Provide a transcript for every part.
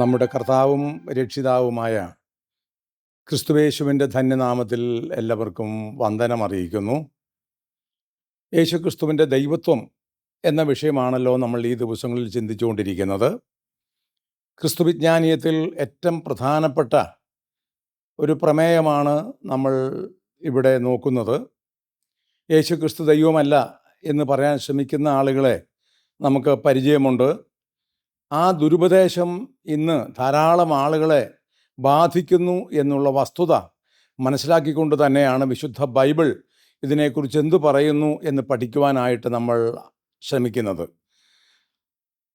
നമ്മുടെ കർത്താവും രക്ഷിതാവുമായ ക്രിസ്തുവേശുവിന്റെ ധന്യനാമത്തിൽ എല്ലാവർക്കും വന്ദനമറിയിക്കുന്നു യേശുക്രിസ്തുവിന്റെ ദൈവത്വം എന്ന വിഷയമാണല്ലോ നമ്മൾ ഈ ദിവസങ്ങളിൽ ചിന്തിച്ചുകൊണ്ടിരിക്കുന്നത്. ക്രിസ്തുവിജ്ഞാനീയത്തിൽ ഏറ്റവും പ്രധാനപ്പെട്ട ഒരു പ്രമേയമാണ് നമ്മൾ ഇവിടെ നോക്കുന്നത്. യേശുക്രിസ്തു ദൈവമല്ല എന്ന് പറയാൻ ശ്രമിക്കുന്ന ആളുകളെ നമുക്ക് പരിചയമുണ്ട്. ആ ദുരുപദേശം ഇന്ന് ധാരാളം ആളുകളെ ബാധിക്കുന്നു എന്നുള്ള വസ്തുത മനസ്സിലാക്കിക്കൊണ്ട് തന്നെയാണ് വിശുദ്ധ ബൈബിൾ ഇതിനെക്കുറിച്ച് എന്തു പറയുന്നു എന്ന് പഠിക്കുവാനായിട്ട് നമ്മൾ ശ്രമിക്കുന്നത്.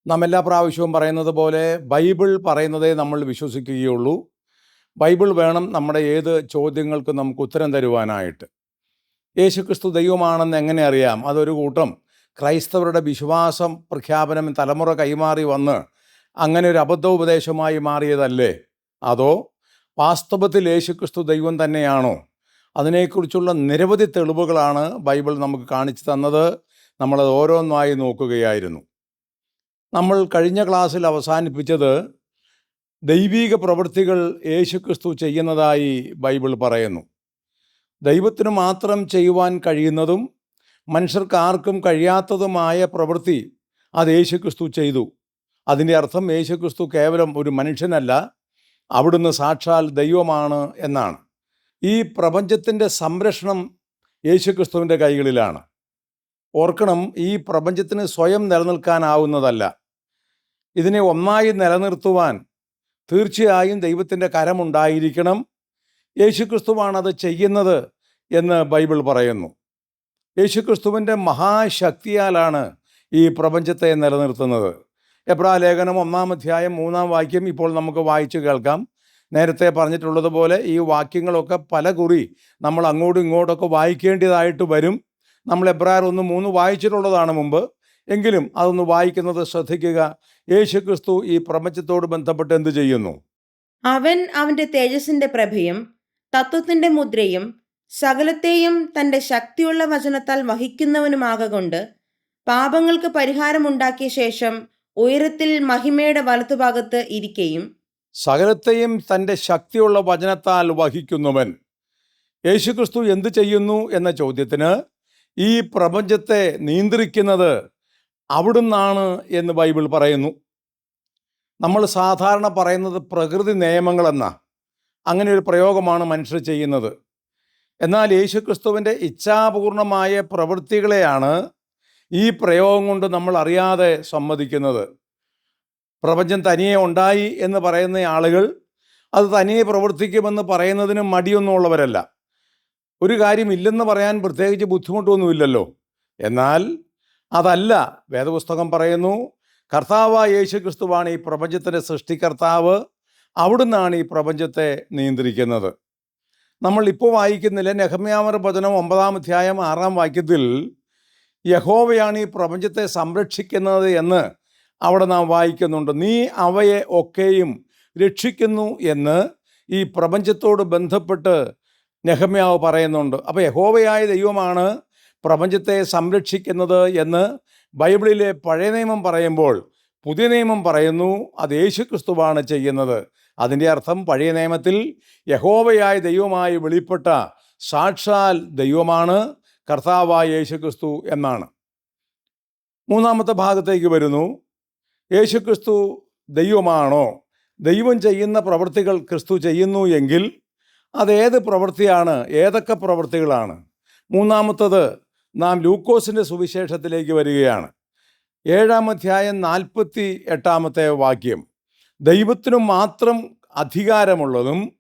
നാം എല്ലാ പ്രാവശ്യവും പറയുന്നത് പോലെ ബൈബിൾ പറയുന്നതേ നമ്മൾ വിശ്വസിക്കുകയുള്ളൂ. ബൈബിൾ വേണം നമ്മുടെ ഏത് ചോദ്യങ്ങൾക്കും നമുക്ക് ഉത്തരം തരുവാനായിട്ട്. യേശുക്രിസ്തു ദൈവമാണെന്ന് എങ്ങനെ അറിയാം? അതൊരു കൂട്ടം ക്രൈസ്തവരുടെ വിശ്വാസം പ്രഖ്യാപനം തലമുറ കൈമാറി വന്ന് അങ്ങനെ ഒരു അബദ്ധോപദേശമായി മാറിയതല്ലേ? അതോ വാസ്തവത്തിൽ യേശുക്രിസ്തു ദൈവം തന്നെയാണോ? അതിനെക്കുറിച്ചുള്ള നിരവധി തെളിവുകളാണ് ബൈബിൾ നമുക്ക് കാണിച്ചു തന്നത്. നമ്മളത് ഓരോന്നായി നോക്കുകയായിരുന്നു. നമ്മൾ കഴിഞ്ഞ ക്ലാസ്സിൽ അവസാനിപ്പിച്ചത് ദൈവീക പ്രവൃത്തികൾ യേശുക്രിസ്തു ചെയ്യുന്നതായി ബൈബിൾ പറയുന്നു. ദൈവത്തിന് മാത്രം ചെയ്യുവാൻ കഴിയുന്നതും മനുഷ്യർക്ക് ആർക്കും കഴിയാത്തതുമായ പ്രവൃത്തി അത് യേശുക്രിസ്തു ചെയ്തു. അതിന്റെ അർത്ഥം യേശുക്രിസ്തു കേവലം ഒരു മനുഷ്യനല്ല അവിടുന്ന് സാക്ഷാൽ ദൈവമാണ് എന്നാണ്. ഈ പ്രപഞ്ചത്തിന്റെ സംരക്ഷണം യേശുക്രിസ്തുവിന്റെ കൈകളിലാണ്. ഓർക്കണം ഈ പ്രപഞ്ചത്തിന് സ്വയം നിലനിൽക്കാനാവുന്നതല്ല. ഇതിനെ ഒന്നായി നിലനിർത്തുവാൻ തീർച്ചയായും ദൈവത്തിന്റെ കരമുണ്ടായിരിക്കണം. യേശുക്രിസ്തുവാണ് അത് ചെയ്യുന്നത് എന്ന് ബൈബിൾ പറയുന്നു. യേശുക്രിസ്തുവിന്റെ മഹാശക്തിയാലാണ് ഈ പ്രപഞ്ചത്തെ നിലനിർത്തുന്നത്. എബ്രാ ലേഖനം ഒന്നാം അധ്യായം മൂന്നാം വാക്യം ഇപ്പോൾ നമുക്ക് വായിച്ചു കേൾക്കാം. നേരത്തെ പറഞ്ഞിട്ടുള്ളതുപോലെ ഈ വാക്യങ്ങളൊക്കെ പല കുറി നമ്മൾ അങ്ങോട്ടും ഇങ്ങോട്ടൊക്കെ വായിക്കേണ്ടതായിട്ട് വരും. നമ്മൾ എബ്രാർ ഒന്ന് മൂന്ന് വായിച്ചിട്ടുള്ളതാണ് മുമ്പ്. എങ്കിലും അതൊന്ന് വായിക്കുന്നത് ശ്രദ്ധിക്കുക. യേശു ക്രിസ്തു ഈ പ്രപഞ്ചത്തോട് ബന്ധപ്പെട്ട് എന്ത് ചെയ്യുന്നു? അവൻ അവന്റെ തേജസ്സിന്റെ പ്രഭയും തത്വത്തിന്റെ മുദ്രയും സകലത്തെയും തന്റെ ശക്തിയുള്ള വചനത്താൽ വഹിക്കുന്നവനുമാകൊണ്ട് പാപങ്ങൾക്ക് പരിഹാരമുണ്ടാക്കിയ ശേഷം ഉയരത്തിൽ മഹിമയുടെ വലത്തുഭാഗത്ത് ഇരിക്കുകയും സകലത്തെയും തന്റെ ശക്തിയുള്ള വചനത്താൽ വഹിക്കുന്നവൻ. യേശുക്രിസ്തു എന്ത് ചെയ്യുന്നു എന്ന ചോദ്യത്തിന് ഈ പ്രപഞ്ചത്തെ നിയന്ത്രിക്കുന്നത് അവിടുന്നാണ് എന്ന് ബൈബിൾ പറയുന്നു. നമ്മൾ സാധാരണ പറയുന്നത് പ്രകൃതി നിയമങ്ങളെന്ന. അങ്ങനെ ഒരു പ്രയോഗമാണ് മനുഷ്യർ ചെയ്യുന്നത്. എന്നാൽ യേശുക്രിസ്തുവിന്റെ ഇച്ഛാപൂർണമായ പ്രവൃത്തികളെയാണ് ഈ പ്രയോഗം കൊണ്ട് നമ്മൾ അറിയാതെ സമ്മതിക്കുന്നത്. പ്രപഞ്ചം തനിയെ ഉണ്ടായി എന്ന് പറയുന്ന ആളുകൾ അത് തനിയെ പ്രവർത്തിക്കുമെന്ന് പറയുന്നതിന് മടിയൊന്നും ഉള്ളവരല്ല. ഒരു കാര്യമില്ലെന്ന് പറയാൻ പ്രത്യേകിച്ച് ബുദ്ധിമുട്ടൊന്നുമില്ലല്ലോ. എന്നാൽ അതല്ല വേദപുസ്തകം പറയുന്നു കർത്താവായ യേശു ക്രിസ്തുവാണ് ഈ പ്രപഞ്ചത്തിന്റെ സൃഷ്ടികർത്താവ്. അവിടുന്നാണ് ഈ പ്രപഞ്ചത്തെ നിയന്ത്രിക്കുന്നത്. നമ്മൾ ഇപ്പോൾ വായിക്കുന്നില്ല? നെഹമ്യാമർ വചനം ഒമ്പതാം അധ്യായം ആറാം വാക്യത്തിൽ യഹോവയാണ് ഈ പ്രപഞ്ചത്തെ സംരക്ഷിക്കുന്നത് എന്ന് അവിടെ നാം വായിക്കുന്നുണ്ട്. നീ അവയെ ഒക്കെയും രക്ഷിക്കുന്നു എന്ന് ഈ പ്രപഞ്ചത്തോട് ബന്ധപ്പെട്ട് നെഹമ്യാവ് പറയുന്നുണ്ട്. അപ്പോൾ യഹോവയായ ദൈവമാണ് പ്രപഞ്ചത്തെ സംരക്ഷിക്കുന്നത് എന്ന് ബൈബിളിലെ പഴയ നിയമം പറയുമ്പോൾ പുതിയ നിയമം പറയുന്നു. അത് യേശുക്രിസ്തുവാണ് ചെയ്യുന്നത്. അതിന്റെ അർത്ഥം പഴയ നിയമത്തിൽ യഹോവയായ ദൈവമായി വെളിപ്പെട്ട സാക്ഷാൽ ദൈവമാണ് കർത്താവായ യേശുക്രിസ്തു എന്നാണ്. മൂന്നാമത്തെ ഭാഗത്തേക്ക് വരുന്നു. യേശുക്രിസ്തു ദൈവമാണോ? ദൈവം ചെയ്യുന്ന പ്രവൃത്തികൾ ക്രിസ്തു ചെയ്യുന്നു എങ്കിൽ അതേത് പ്രവൃത്തിയാണ്? ഏതൊക്കെ പ്രവൃത്തികളാണ്? മൂന്നാമത്തത് നാം ലൂക്കോസിന്റെ സുവിശേഷത്തിലേക്ക് വരികയാണ്. ഏഴാം അധ്യായം നാൽപ്പത്തി എട്ടാമത്തെ വാക്യം. ദൈവത്തിനു മാത്രം അധികാരമുള്ളതും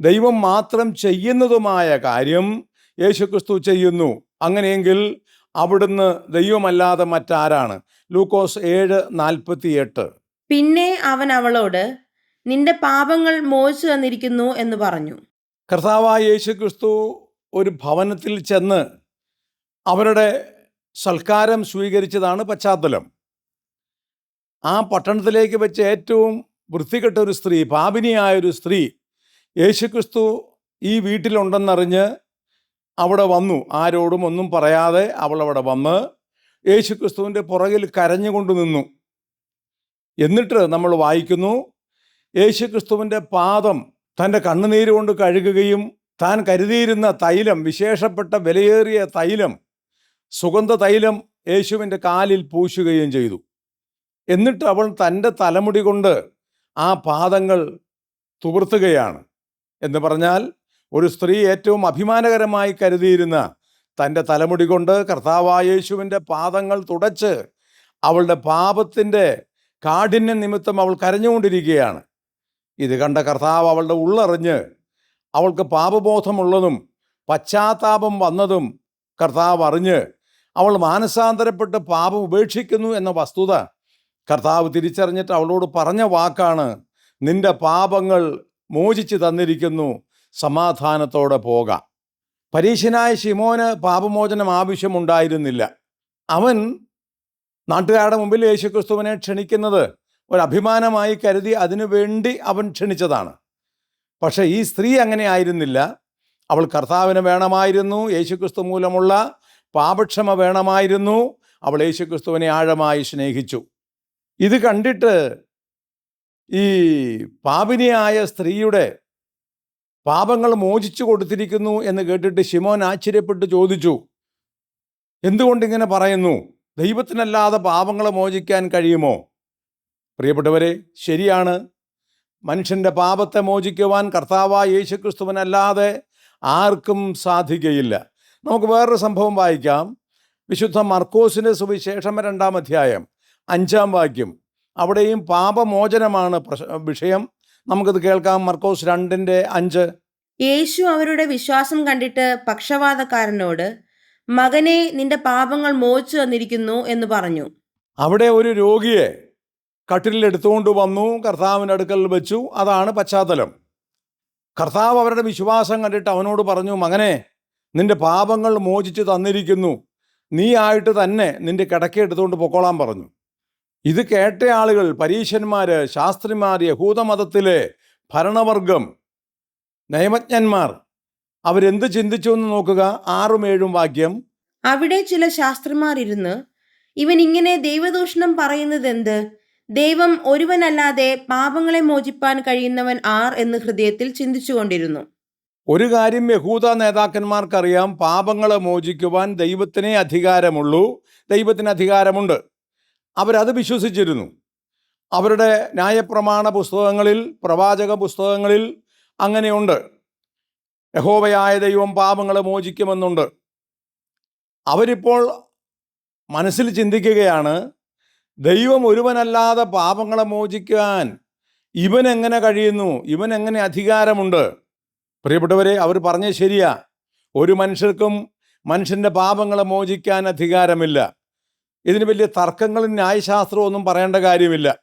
ദൈവം മാത്രം ചെയ്യുന്നതുമായ കാര്യം യേശുക്രിസ്തു ചെയ്യുന്നു. അങ്ങനെയെങ്കിൽ അവിടുന്ന് ദൈവമല്ലാതെ മറ്റാരാണ്? ലൂക്കോസ് ഏഴ് നാൽപ്പത്തി എട്ട് പിന്നെ അവൻ അവളോട് നിന്റെ പാപങ്ങൾ മോചിച്ചു തന്നിരിക്കുന്നു എന്ന് പറഞ്ഞു. കർത്താവായ യേശുക്രിസ്തു ഒരു ഭവനത്തിൽ ചെന്ന് അവരുടെ സൽക്കാരം സ്വീകരിച്ചതാണ് പശ്ചാത്തലം. ആ പട്ടണത്തിലേക്ക് വെച്ച് ഏറ്റവും വൃത്തികെട്ട ഒരു സ്ത്രീ പാപിനിയായ ഒരു സ്ത്രീ യേശുക്രിസ്തു ഈ വീട്ടിലുണ്ടെന്നറിഞ്ഞ് അവിടെ വന്നു. ആരോടും ഒന്നും പറയാതെ അവൾ അവിടെ വന്ന് യേശുക്രിസ്തുവിന്റെ പുറകിൽ കരഞ്ഞുകൊണ്ട് നിന്നു. എന്നിട്ട് നമ്മൾ വായിക്കുന്നു യേശുക്രിസ്തുവിന്റെ പാദം തന്റെ കണ്ണുനീര് കൊണ്ട് കഴുകുകയും താൻ കരുതിയിരുന്ന തൈലം വിശേഷപ്പെട്ട വിലയേറിയ തൈലം സുഗന്ധ തൈലം യേശുവിന്റെ കാലിൽ പൂശുകയും ചെയ്തു. എന്നിട്ട് അവൾ തന്റെ തലമുടി കൊണ്ട് ആ പാദങ്ങൾ തുവർത്തുകയാണ് എന്ന് പറഞ്ഞാൽ ഒരു സ്ത്രീ ഏറ്റവും അഭിമാനകരമായി കരുതിയിരുന്ന തന്റെ തലമുടി കൊണ്ട് കർത്താവായ യേശുവിന്റെ പാദങ്ങൾ തുടച്ച് അവളുടെ പാപത്തിന്റെ കാഠിന്യം നിമിത്തം അവൾ കരഞ്ഞുകൊണ്ടിരിക്കുകയാണ്. ഇത് കണ്ട കർത്താവ് അവളുടെ ഉള്ളറിഞ്ഞ് അവൾക്ക് പാപബോധമുള്ളതും പശ്ചാത്താപം വന്നതും കർത്താവ് അറിഞ്ഞ് അവൾ മാനസാന്തരപ്പെട്ട് പാപം ഉപേക്ഷിക്കുന്നു എന്ന വസ്തുത കർത്താവ് തിരിച്ചറിഞ്ഞിട്ട് അവളോട് പറഞ്ഞ വാക്കാണ് നിന്റെ പാപങ്ങൾ മോചിച്ച് തന്നിരിക്കുന്നു സമാധാനത്തോടെ പോകാം. പരീശനായ ശിമോന് പാപമോചനം ആവശ്യമുണ്ടായിരുന്നില്ല. അവൻ നാട്ടുകാരുടെ മുമ്പിൽ യേശുക്രിസ്തുവിനെ ക്ഷണിക്കുന്നത് ഒരു അഭിമാനമായി കരുതി അതിനു വേണ്ടി അവൻ ക്ഷണിച്ചതാണ്. പക്ഷേ ഈ സ്ത്രീ അങ്ങനെ ആയിരുന്നില്ല. അവൾ കർത്താവിന് വേണമായിരുന്നു യേശുക്രിസ്തു മൂലമുള്ള പാപക്ഷമ വേണമായിരുന്നു. അവൾ യേശുക്രിസ്തുവിനെ ആഴമായി സ്നേഹിച്ചു. ഇത് കണ്ടിട്ട് ഈ പാപിനിയായ സ്ത്രീയുടെ പാപങ്ങൾ മോചിച്ചു കൊടുത്തിരിക്കുന്നു എന്ന് കേട്ടിട്ട് ശിമോൻ ആശ്ചര്യപ്പെട്ട് ചോദിച്ചു എന്തുകൊണ്ടിങ്ങനെ പറയുന്നു? ദൈവത്തിനല്ലാതെ പാപങ്ങൾ മോചിക്കാൻ കഴിയുമോ? പ്രിയപ്പെട്ടവരെ ശരിയാണ്. മനുഷ്യന്റെ പാപത്തെ മോചിക്കുവാൻ കർത്താവായ യേശുക്രിസ്തുവിനല്ലാതെ ആർക്കും സാധിക്കയില്ല. നമുക്ക് വേറൊരു സംഭവം വായിക്കാം. വിശുദ്ധ മർക്കോസിന്റെ സുവിശേഷം രണ്ടാം അധ്യായം. അഞ്ചാം വാക്യം. അവിടെയും പാപമോചനമാണ് വിഷയം. നമുക്കത് കേൾക്കാം. മർക്കോസ് രണ്ടിന്റെ അഞ്ച്. യേശു അവരുടെ വിശ്വാസം കണ്ടിട്ട് പക്ഷവാതക്കാരനോട് മകനെ നിന്റെ പാപങ്ങൾ മോചിച്ചു തന്നിരിക്കുന്നു എന്ന് പറഞ്ഞു. അവിടെ ഒരു രോഗിയെ കട്ടിലിൽ എടുത്തുകൊണ്ട് വന്നു. കർത്താവിന്റെ അടുക്കൽ വെച്ചു. അതാണ് പശ്ചാത്തലം. കർത്താവ് അവരുടെ വിശ്വാസം കണ്ടിട്ട് അവനോട് പറഞ്ഞു മകനെ നിന്റെ പാപങ്ങൾ മോചിച്ച് തന്നിരിക്കുന്നു. നീ ആയിട്ട് തന്നെ നിന്റെ കിടക്ക എടുത്തുകൊണ്ട് പൊക്കോളാൻ പറഞ്ഞു. ഇത് കേട്ട ആളുകൾ പരീശന്മാർ ശാസ്ത്രിമാർ യഹൂദമതത്തിലെ ഭരണവർഗം നയമജ്ഞന്മാർ അവരെന്ത് ചിന്തിച്ചു എന്ന് നോക്കുക? ആറും ഏഴും വാക്യം. അവിടെ ചില ശാസ്ത്രിമാർ ഇരുന്ന് ഇവൻ ഇങ്ങനെ ദൈവദൂഷണം പറയുന്നത് എന്ത് ദൈവം ഒരുവനല്ലാതെ പാപങ്ങളെ മോചിപ്പാൻ കഴിയുന്നവൻ ആർ എന്ന് ഹൃദയത്തിൽ ചിന്തിച്ചുകൊണ്ടിരുന്നു. ഒരു കാര്യം യഹൂദ നേതാക്കന്മാർക്കറിയാം പാപങ്ങളെ മോചിക്കുവാൻ ദൈവത്തിനെ അധികാരമുള്ളൂ ദൈവത്തിന് അധികാരമുണ്ട്. അവരത് വിശ്വസിച്ചിരുന്നു. അവരുടെ ന്യായപ്രമാണ പുസ്തകങ്ങളിൽ പ്രവാചക പുസ്തകങ്ങളിൽ അങ്ങനെയുണ്ട്. യഹോവയായ ദൈവം പാപങ്ങളെ മോചിക്കുമെന്നുണ്ട്. അവരിപ്പോൾ മനസ്സിൽ ചിന്തിക്കുകയാണ് ദൈവം ഒരുവനല്ലാതെ പാപങ്ങളെ മോചിക്കാൻ ഇവൻ എങ്ങനെ കഴിയുന്നു? ഇവൻ എങ്ങനെ അധികാരമുണ്ട്? പ്രിയപ്പെട്ടവരെ അവർ പറഞ്ഞത് ശരിയാ. ഒരു മനുഷ്യർക്കും മനുഷ്യന്റെ പാപങ്ങളെ മോചിക്കാൻ അധികാരമില്ല. ഇതിന് വലിയ തർക്കങ്ങളും ന്യായശാസ്ത്രവും ഒന്നും പറയേണ്ട കാര്യമില്ല.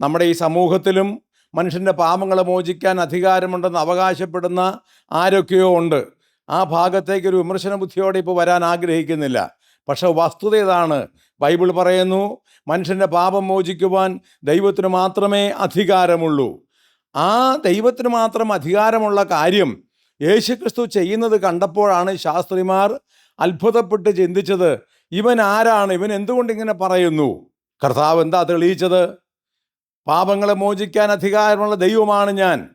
നമ്മുടെ ഈ സമൂഹത്തിലും മനുഷ്യന്റെ പാപങ്ങളെ മോചിക്കാൻ അധികാരമുണ്ടെന്ന് അവകാശപ്പെടുന്ന ആരൊക്കെയോ ഉണ്ട്. ആ ഭാഗത്തേക്ക് ഒരു വിമർശന ബുദ്ധിയോടെ ഇപ്പോൾ വരാൻ ആഗ്രഹിക്കുന്നില്ല. പക്ഷെ വസ്തുത ഇതാണ്. ബൈബിൾ പറയുന്നു മനുഷ്യന്റെ പാപം മോചിക്കുവാൻ ദൈവത്തിന് മാത്രമേ അധികാരമുള്ളൂ. ആ ദൈവത്തിന് മാത്രം അധികാരമുള്ള കാര്യം യേശുക്രിസ്തു ചെയ്യുന്നത് കണ്ടപ്പോഴാണ് ശാസ്ത്രിമാർ അത്ഭുതപ്പെട്ട് ചിന്തിച്ചത്. ഇവൻ ആരാണ്? ഇവൻ എന്തുകൊണ്ട് ഇങ്ങനെ പറയുന്നു? കർത്താവ് എന്താ തെളിയിച്ചത്? പാപങ്ങളെ മോചിക്കാൻ അധികാരമുള്ള ദൈവമാണ് ഞാൻ.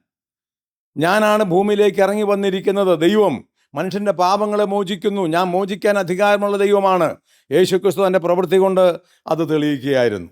ഞാനാണ് ഭൂമിയിലേക്ക് ഇറങ്ങി വന്നിരിക്കുന്നത്. ദൈവം മനുഷ്യന്റെ പാപങ്ങളെ മോചിക്കുന്നു. ഞാൻ മോചിക്കാൻ അധികാരമുള്ള ദൈവമാണ്. യേശുക്രിസ്തു തന്റെ പ്രവൃത്തി കൊണ്ട് അത് തെളിയിക്കുകയായിരുന്നു.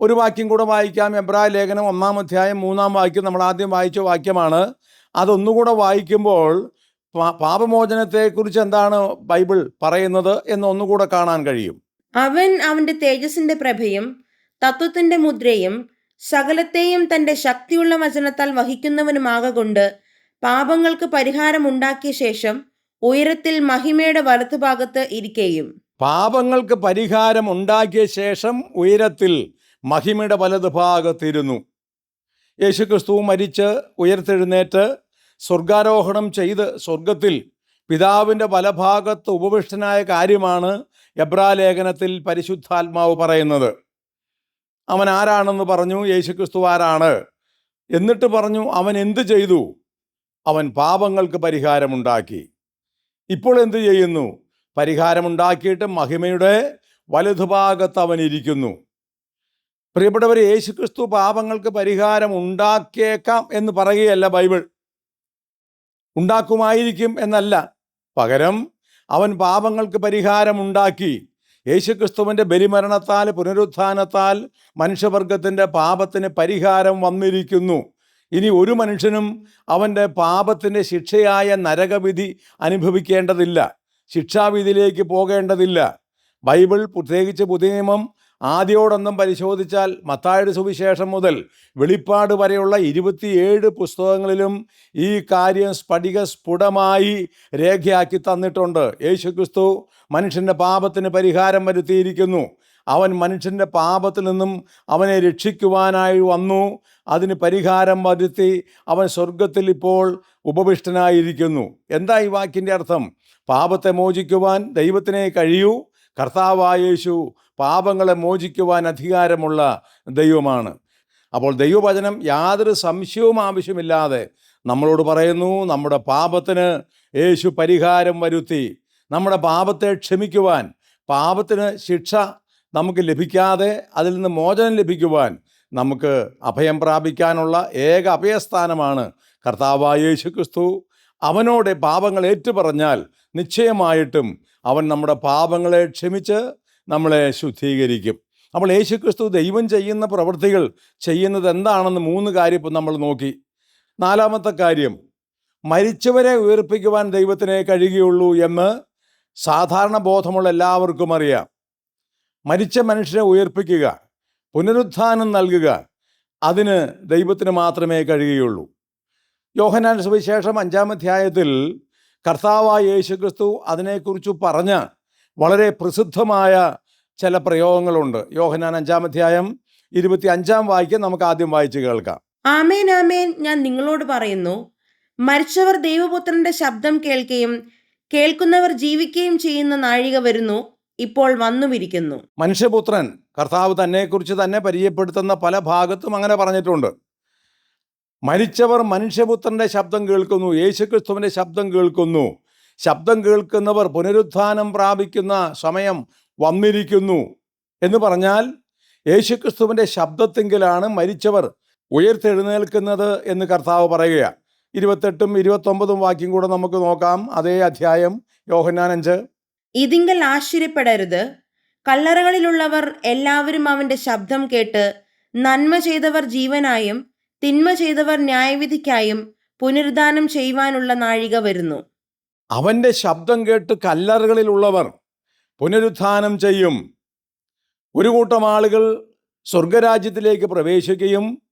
ഒരു വാക്യം കൂടെ വായിക്കാം. എബ്രായ ലേഖനം ഒന്നാം അധ്യായം മൂന്നാം വാക്യം. നമ്മൾ ആദ്യം വായിച്ച വാക്യമാണ്. അതൊന്നുകൂടെ വായിക്കുമ്പോൾ പാപമോചനത്തെക്കുറിച്ച് എന്താണ് ബൈബിൾ പറയുന്നത് എന്ന് ഒന്നുകൂടെ കാണാൻ കഴിയും. അവൻ അവന്റെ തേജസ്സിന്റെ പ്രഭയും തത്വത്തിന്റെ മുദ്രയും സകലത്തെയും തന്റെ ശക്തിയുള്ള വചനത്താൽ വഹിക്കുന്നവനുമാകൊണ്ട് പാപങ്ങൾക്ക് പരിഹാരം ഉണ്ടാക്കിയ ശേഷം ഉയരത്തിൽ മഹിമയുടെ വലത്തുഭാഗത്ത് ഇരിക്കുകയും പാപങ്ങൾക്ക് പരിഹാരം ഉണ്ടാക്കിയ ശേഷം ഉയരത്തിൽ മഹിമയുടെ വലതുഭാഗത്തിരുന്നു. യേശുക്രിസ്തു മരിച്ച് ഉയർത്തെഴുന്നേറ്റ് സ്വർഗാരോഹണം ചെയ്ത് സ്വർഗത്തിൽ പിതാവിന്റെ വലഭാഗത്ത് ഉപവിഷ്ടനായ കാര്യമാണ് എബ്രാലേഖനത്തിൽ പരിശുദ്ധാത്മാവ് പറയുന്നത്. അവൻ ആരാണെന്ന് പറഞ്ഞു? യേശുക്രിസ്തു ആരാണ്? എന്നിട്ട് പറഞ്ഞു അവൻ എന്ത് ചെയ്തു? അവൻ പാപങ്ങൾക്ക് പരിഹാരമുണ്ടാക്കി. ഇപ്പോൾ എന്ത് ചെയ്യുന്നു? പരിഹാരമുണ്ടാക്കിയിട്ട് മഹിമയുടെ വലതുഭാഗത്ത് അവൻ ഇരിക്കുന്നു. പ്രിയപ്പെട്ടവർ യേശുക്രിസ്തു പാപങ്ങൾക്ക് പരിഹാരം ഉണ്ടാക്കിയേക്കാം എന്ന് പറയുകയല്ല ബൈബിൾ. ഉണ്ടാക്കുമായിരിക്കും എന്നല്ല. പകരം അവൻ പാപങ്ങൾക്ക് പരിഹാരമുണ്ടാക്കി. യേശുക്രിസ്തുവിന്റെ ബലിമരണത്താൽ പുനരുത്ഥാനത്താൽ മനുഷ്യവർഗത്തിന്റെ പാപത്തിന് പരിഹാരം വന്നിരിക്കുന്നു. ഇനി ഒരു മനുഷ്യനും അവന്റെ പാപത്തിന്റെ ശിക്ഷയായ നരകവിധി അനുഭവിക്കേണ്ടതില്ല. ശിക്ഷാവിധിയിലേക്ക് പോകേണ്ടതില്ല. ബൈബിൾ പ്രത്യേകിച്ച് പുതിയ നിയമം ആദ്യോടൊന്നും പരിശോധിച്ചാൽ മത്തായുടെ സുവിശേഷം മുതൽ വെളിപ്പാട് വരെയുള്ള ഇരുപത്തിയേഴ് പുസ്തകങ്ങളിലും ഈ കാര്യം സ്ഫടിക സ്ഫുടമായി രേഖയാക്കി തന്നിട്ടുണ്ട്. യേശുക്രിസ്തു മനുഷ്യന്റെ പാപത്തിന് പരിഹാരം വരുത്തിയിരിക്കുന്നു. അവൻ മനുഷ്യന്റെ പാപത്തിൽ നിന്നും അവനെ രക്ഷിക്കുവാനായി വന്നു. അതിന് പരിഹാരം വരുത്തി അവൻ സ്വർഗത്തിൽ ഇപ്പോൾ ഉപവിഷ്ടനായിരിക്കുന്നു. എന്താ ഈ വാക്കിന്റെ അർത്ഥം? പാപത്തെ മോചിക്കുവാൻ ദൈവത്തിനെ കഴിയൂ. കർത്താവായ യേശു പാപങ്ങളെ മോചിക്കുവാൻ അധികാരമുള്ള ദൈവമാണ്. അപ്പോൾ ദൈവവചനം യാതൊരു സംശയവും ആവശ്യമില്ലാതെ നമ്മളോട് പറയുന്നു നമ്മുടെ പാപത്തിന് യേശു പരിഹാരം വരുത്തി. നമ്മുടെ പാപത്തെ ക്ഷമിക്കുവാൻ പാപത്തിന് ശിക്ഷ നമുക്ക് ലഭിക്കാതെ അതിൽ നിന്ന് മോചനം ലഭിക്കുവാൻ നമുക്ക് അഭയം പ്രാപിക്കാനുള്ള ഏക അഭയസ്ഥാനമാണ് കർത്താവായ യേശു ക്രിസ്തു. അവനോട് പാപങ്ങൾ ഏറ്റുപറഞ്ഞാൽ നിശ്ചയമായിട്ടും അവൻ നമ്മുടെ പാപങ്ങളെ ക്ഷമിച്ച് നമ്മളെ ശുദ്ധീകരിക്കും. അപ്പോൾ യേശു ക്രിസ്തു ദൈവം ചെയ്യുന്ന പ്രവൃത്തികൾ ചെയ്യുന്നത് എന്താണെന്ന് മൂന്ന് കാര്യം ഇപ്പം നമ്മൾ നോക്കി. നാലാമത്തെ കാര്യം മരിച്ചവരെ ഉയർപ്പിക്കുവാൻ ദൈവത്തിനെ കഴിയുകയുള്ളൂ എന്ന് സാധാരണ ബോധമുള്ള എല്ലാവർക്കും അറിയാം. മരിച്ച മനുഷ്യരെ ഉയർപ്പിക്കുക പുനരുത്ഥാനം നൽകുക അതിന് ദൈവത്തിന് മാത്രമേ കഴിയുകയുള്ളൂ. യോഹനാൻ സുവിശേഷം അഞ്ചാം അധ്യായത്തിൽ കർത്താവായ യേശുക്രിസ്തു അതിനെക്കുറിച്ച് പറഞ്ഞ വളരെ പ്രസിദ്ധമായ ചില പ്രയോഗങ്ങളുണ്ട്. യോഹനാൻ അഞ്ചാം അധ്യായം ഇരുപത്തി അഞ്ചാം വാക്യം നമുക്ക് ആദ്യം വായിച്ച് കേൾക്കാം. ആമേൻ ആമേൻ. ഞാൻ നിങ്ങളോട് പറയുന്നു മരിച്ചവർ ദൈവപുത്രന്റെ ശബ്ദം കേൾക്കുകയും കേൾക്കുന്നവർ ജീവിക്കുകയും ചെയ്യുന്ന നാഴിക വരുന്നു ഇപ്പോൾ വന്നുമിരിക്കുന്നു. മനുഷ്യപുത്രൻ കർത്താവ് തന്നെക്കുറിച്ച് തന്നെ പരിചയപ്പെടുത്തുന്ന പല ഭാഗത്തും അങ്ങനെ പറഞ്ഞിട്ടുണ്ട്. മരിച്ചവർ മനുഷ്യപുത്രന്റെ ശബ്ദം കേൾക്കുന്നു യേശുക്രിസ്തുവിന്റെ ശബ്ദം കേൾക്കുന്നു. ശബ്ദം കേൾക്കുന്നവർ പുനരുത്ഥാനം പ്രാപിക്കുന്ന സമയം വന്നിരിക്കുന്നു. എന്ന് പറഞ്ഞാൽ യേശുക്രിസ്തുവിന്റെ ശബ്ദത്തെങ്കിലാണ് മരിച്ചവർ ഉയർത്തെഴുന്നേൽക്കുന്നത് എന്ന് കർത്താവ് പറയുകയാണ്. ഇരുപത്തെട്ടും ഇരുപത്തൊമ്പതും വാക്യം കൂടെ നമുക്ക് നോക്കാം. അതേ അധ്യായം യോഹന്നാൻ അഞ്ച്. ഇതിങ്കൽ ആശ്ചര്യപ്പെടരുത്. കല്ലറകളിലുള്ളവർ എല്ലാവരും അവന്റെ ശബ്ദം കേട്ട് നന്മ ചെയ്തവർ ജീവനായും തിന്മ ചെയ്തവർ ന്യായവിധിക്കായും പുനരുദ്ധാനം ചെയ്യുവാനുള്ള നാഴിക വരുന്നു. അവന്റെ ശബ്ദം കേട്ട് കല്ലറുകളിലുള്ളവർ പുനരുത്ഥാനം ചെയ്യും. ഒരു കൂട്ടം ആളുകൾ സ്വർഗരാജ്യത്തിലേക്ക് പ്രവേശിക്കുകയും